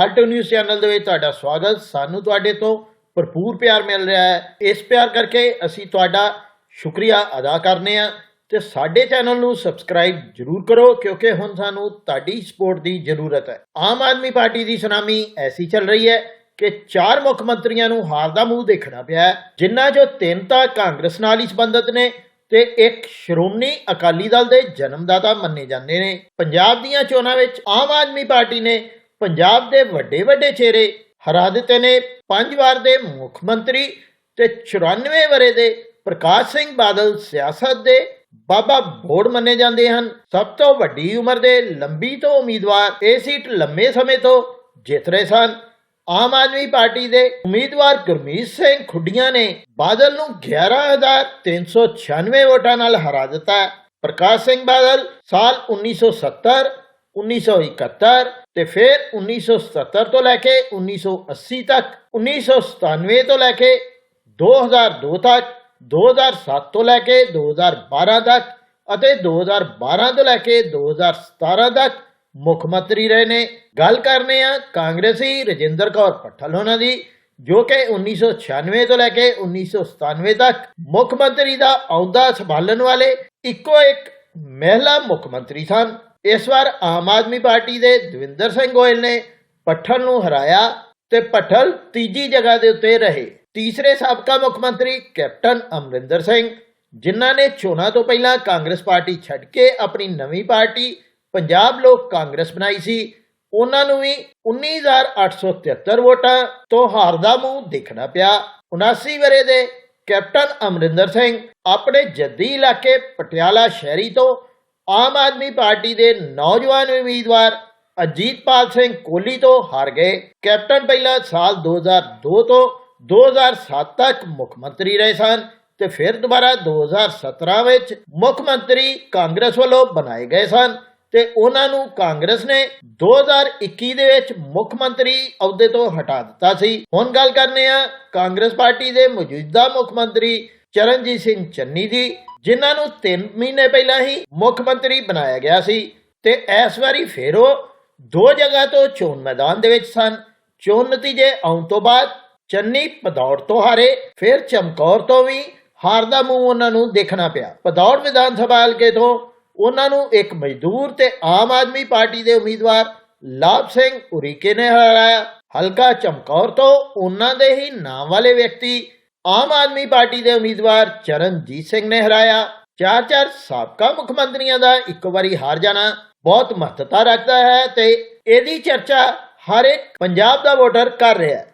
Alto news channel ਦੇ ਵਿੱਚ ਤੁਹਾਡਾ ਸਵਾਗਤ। ਸਾਨੂੰ ਤੁਹਾਡੇ ਤੋਂ ਭਰਪੂਰ ਪਿਆਰ ਮਿਲ ਰਿਹਾ ਹੈ। ਇਸ ਪਿਆਰ ਕਰਕੇ ਅਸੀਂ ਤੁਹਾਡਾ ਸ਼ੁਕਰੀਆ ਅਦਾ ਕਰਨੇ ਆ ਤੇ ਸਾਡੇ ਚੈਨਲ ਨੂੰ ਸਬਸਕ੍ਰਾਈਬ ਜਰੂਰ ਕਰੋ ਕਿਉਂਕਿ ਹੁਣ ਸਾਨੂੰ ਤੁਹਾਡੀ ਸਪੋਰਟ ਦੀ ਜ਼ਰੂਰਤ ਹੈ। ਆਮ ਆਦਮੀ ਪਾਰਟੀ ਦੀ ਸੁਨਾਮੀ ਐਸੀ ਚੱਲ ਰਹੀ ਹੈ ਕਿ ਚਾਰ ਮੁੱਖ ਮੰਤਰੀਆਂ ਨੂੰ ਹਾਰ ਦਾ ਮੂੰਹ ਦੇਖਣਾ ਪਿਆ ਜਿਨ੍ਹਾਂ ਚੋਂ ਤਿੰਨ ਤਾਂ ਕਾਂਗਰਸ ਨਾਲ ਹੀ ਸੰਬੰਧਿਤ ਨੇ ਤੇ ਇੱਕ ਸ਼੍ਰੋਮਣੀ ਅਕਾਲੀ ਦਲ ਦੇ ਜਨਮਦਾਤਾ ਮੰਨੇ ਜਾਂਦੇ ਨੇ। ਪੰਜਾਬ ਦੀਆਂ ਚੋਣਾਂ ਵਿੱਚ ਆਮ ਆਦਮੀ ਪਾਰਟੀ ਨੇ ਪੰਜਾਬ ਦੇ ਵੱਡੇ ਵੱਡੇ ਚਿਹਰੇ ਹਰਾ ਦਿੱਤੇ ਨੇ। ਪੰਜ ਵਾਰ ਦੇ ਮੁੱਖ ਮੰਤਰੀ ਤੇ 94 ਵਰੇ ਦੇ ਪ੍ਰਕਾਸ਼ ਸਿੰਘ ਬਾਦਲ ਸਿਆਸਤ ਦੇ ਬਾਬਾ ਬੋੜ ਮੰਨੇ ਜਾਂਦੇ ਹਨ। ਸਭ ਤੋਂ ਵੱਡੀ ਉਮਰ ਦੇ ਲੰਬੀ ਤੋਂ ਉਮੀਦਵਾਰ ਇਹ ਸੀਟ ਲੰਮੇ ਸਮੇਂ ਤੋਂ ਜਿੱਤ ਰਹੇ ਸਨ। ਆਮ ਆਦਮੀ ਪਾਰਟੀ ਦੇ ਉਮੀਦਵਾਰ ਗੁਰਮੀਤ ਸਿੰਘ ਖੁੱਡੀਆਂ ਨੇ ਬਾਦਲ ਨੂੰ 11396 ਵੋਟਾਂ ਨਾਲ ਹਰਾ ਦਿੱਤਾ। ਪ੍ਰਕਾਸ਼ ਸਿੰਘ ਬਾਦਲ ਸਾਲ 1970 1971 ਤੇ ਫਿਰ 1970 ਤੋਂ ਲੈ ਕੇ 1980 ਤੱਕ 1997 ਤੋਂ ਲੈ ਕੇ 2002 ਤੱਕ 2007 ਤੋਂ ਲੈ ਕੇ 2012 ਤੱਕ ਅਤੇ 2012 ਤੋਂ ਲੈ ਕੇ 2017 ਤੱਕ ਮੁੱਖ ਮੰਤਰੀ ਰਹੇ ਨੇ। ਗੱਲ ਕਰਨੇ ਆ ਕਾਂਗਰਸੀ ਰਜਿੰਦਰ ਕੌਰ ਪੱਠਲ ਉਹਨਾਂ ਦੀ, ਜੋ ਕਿ 1996 ਤੋਂ ਲੈ ਕੇ 1997 ਤੱਕ ਮੁੱਖ ਮੰਤਰੀ ਦਾ ਅਹੁਦਾ ਸੰਭਾਲਣ ਵਾਲੇ ਇੱਕੋ ਇੱਕ ਮਹਿਲਾ ਮੁੱਖ ਮੰਤਰੀ ਸਨ। ਇਸ ਵਾਰ ਆਮ ਆਦਮੀ ਪਾਰਟੀ ਦੇ ਦਵਿੰਦਰ ਸਿੰਘ ਗੋਇਲ ਨੇ ਪੱਠਲ ਨੂੰ ਹਰਾਇਆ ਤੇ ਪੱਠਲ ਤੀਜੀ ਜਗ੍ਹਾ ਦੇ ਉੱਤੇ ਰਹੇ। ਤੀਸਰੇ ਸਾਬਕਾ ਮੁੱਖ ਮੰਤਰੀ ਕੈਪਟਨ ਅਮਰਿੰਦਰ ਸਿੰਘ, ਜਿਨ੍ਹਾਂ ਨੇ ਚੋਣਾਂ ਤੋਂ ਪਹਿਲਾਂ ਕਾਂਗਰਸ ਪਾਰਟੀ ਛੱਡ ਕੇ ਆਪਣੀ ਨਵੀਂ ਪਾਰਟੀ ਪੰਜਾਬ ਲੋਕ ਕਾਂਗਰਸ ਬਣਾਈ ਸੀ, ਉਹਨਾਂ ਨੂੰ ਵੀ 19873 ਵੋਟਾਂ ਤੋਂ ਹਾਰ ਦਾ ਮੂੰਹ ਦੇਖਣਾ ਪਿਆ। 79 ਵਰੇ ਦੇ ਕੈਪਟਨ ਅਮਰਿੰਦਰ ਸਿੰਘ ਆਪਣੇ ਜੱਦੀ ਇਲਾਕੇ ਪਟਿਆਲਾ ਸ਼ਹਿਰੀ ਤੋਂ ਆਮ ਆਦਮੀ ਪਾਰਟੀ ਦੇ ਨੌਜਵਾਨ ਉਮੀਦਵਾਰ ਅਜੀਤਪਾਲ ਸਿੰਘ ਕੋਹਲੀ ਤੋਂ ਹਾਰ ਗਏ। ਕੈਪਟਨ ਪਹਿਲਾਂ ਸਾਲ 2002 ਤੋਂ 2007 ਤੱਕ ਮੁੱਖ ਮੰਤਰੀ ਰਹੇ ਸਨ ਤੇ ਫਿਰ ਦੁਬਾਰਾ 2017 ਵਿੱਚ ਮੁੱਖ ਮੰਤਰੀ ਕਾਂਗਰਸ ਵੱਲੋਂ ਬਣਾਏ ਗਏ ਸਨ ਤੇ ਉਹਨਾਂ ਨੂੰ ਕਾਂਗਰਸ ਨੇ 2021 ਦੇ ਵਿੱਚ ਮੁੱਖ ਮੰਤਰੀ ਅਹੁਦੇ ਤੋਂ ਹਟਾ ਦਿੱਤਾ ਸੀ। ਹੁਣ ਗੱਲ ਕਰਨੇ ਆ ਕਾਂਗਰਸ ਪਾਰਟੀ ਦੇ ਮੌਜੂਦਾ ਮੁੱਖ ਮੰਤਰੀ ਚਰਨਜੀਤ ਸਿੰਘ ਚੰਨੀ ਜੀ, ਜਿਨ੍ਹਾਂ ਨੂੰ 3 ਮਹੀਨੇ ਪਹਿਲਾਂ ਹੀ ਮੁੱਖ ਮੰਤਰੀ ਬਣਾਇਆ ਗਿਆ ਸੀ ਤੇ ਇਸ ਵਾਰੀ ਫਿਰ ਉਹ ਦੋ ਜਗ੍ਹਾ ਤੋਂ ਚੋਣ ਮੈਦਾਨ ਦੇ ਵਿੱਚ ਸਨ। ਚੋਣ ਨਤੀਜੇ ਆਉਣ ਤੋਂ ਬਾਅਦ ਚੰਨੀ ਪਦੌੜ ਤੋਂ ਹਾਰੇ, ਫਿਰ ਚਮਕੌਰ ਤੋਂ ਵੀ ਹਾਰ ਦਾ ਮੂੰਹ ਉਹਨਾਂ ਨੂੰ ਦੇਖਣਾ ਪਿਆ। ਪਦੌੜ ਵਿਧਾਨ ਸਭਾ ਹਲਕੇ ਤੋਂ ਉਹਨਾਂ ਨੂੰ ਇੱਕ ਮਜ਼ਦੂਰ ਤੇ ਆਮ ਆਦਮੀ ਪਾਰਟੀ ਦੇ ਉਮੀਦਵਾਰ ਲਾਭ ਸਿੰਘ ਉਰੀਕੇ ਨੇ ਹਰਾਇਆ। ਹਲਕਾ ਚਮਕੌਰ ਤੋਂ ਉਹਨਾਂ ਦੇ ਹੀ ਨਾਮ ਵਾਲੇ ਵਿਅਕਤੀ ਆਮ ਆਦਮੀ ਪਾਰਟੀ ਦੇ ਉਮੀਦਵਾਰ ਚਰਨਜੀਤ ਸਿੰਘ ਨੇ ਹਰਾਇਆ। ਚਾਰ ਚਾਰ ਸਾਬਕਾ ਮੁੱਖ ਮੰਤਰੀਆਂ ਦਾ ਇੱਕ ਵਾਰੀ ਹਾਰ ਜਾਣਾ ਬਹੁਤ ਮਹੱਤਤਾ ਰੱਖਦਾ ਹੈ ਤੇ ਇਹਦੀ ਚਰਚਾ ਹਰ ਇੱਕ ਪੰਜਾਬ ਦਾ ਵੋਟਰ ਕਰ ਰਿਹਾ ਹੈ।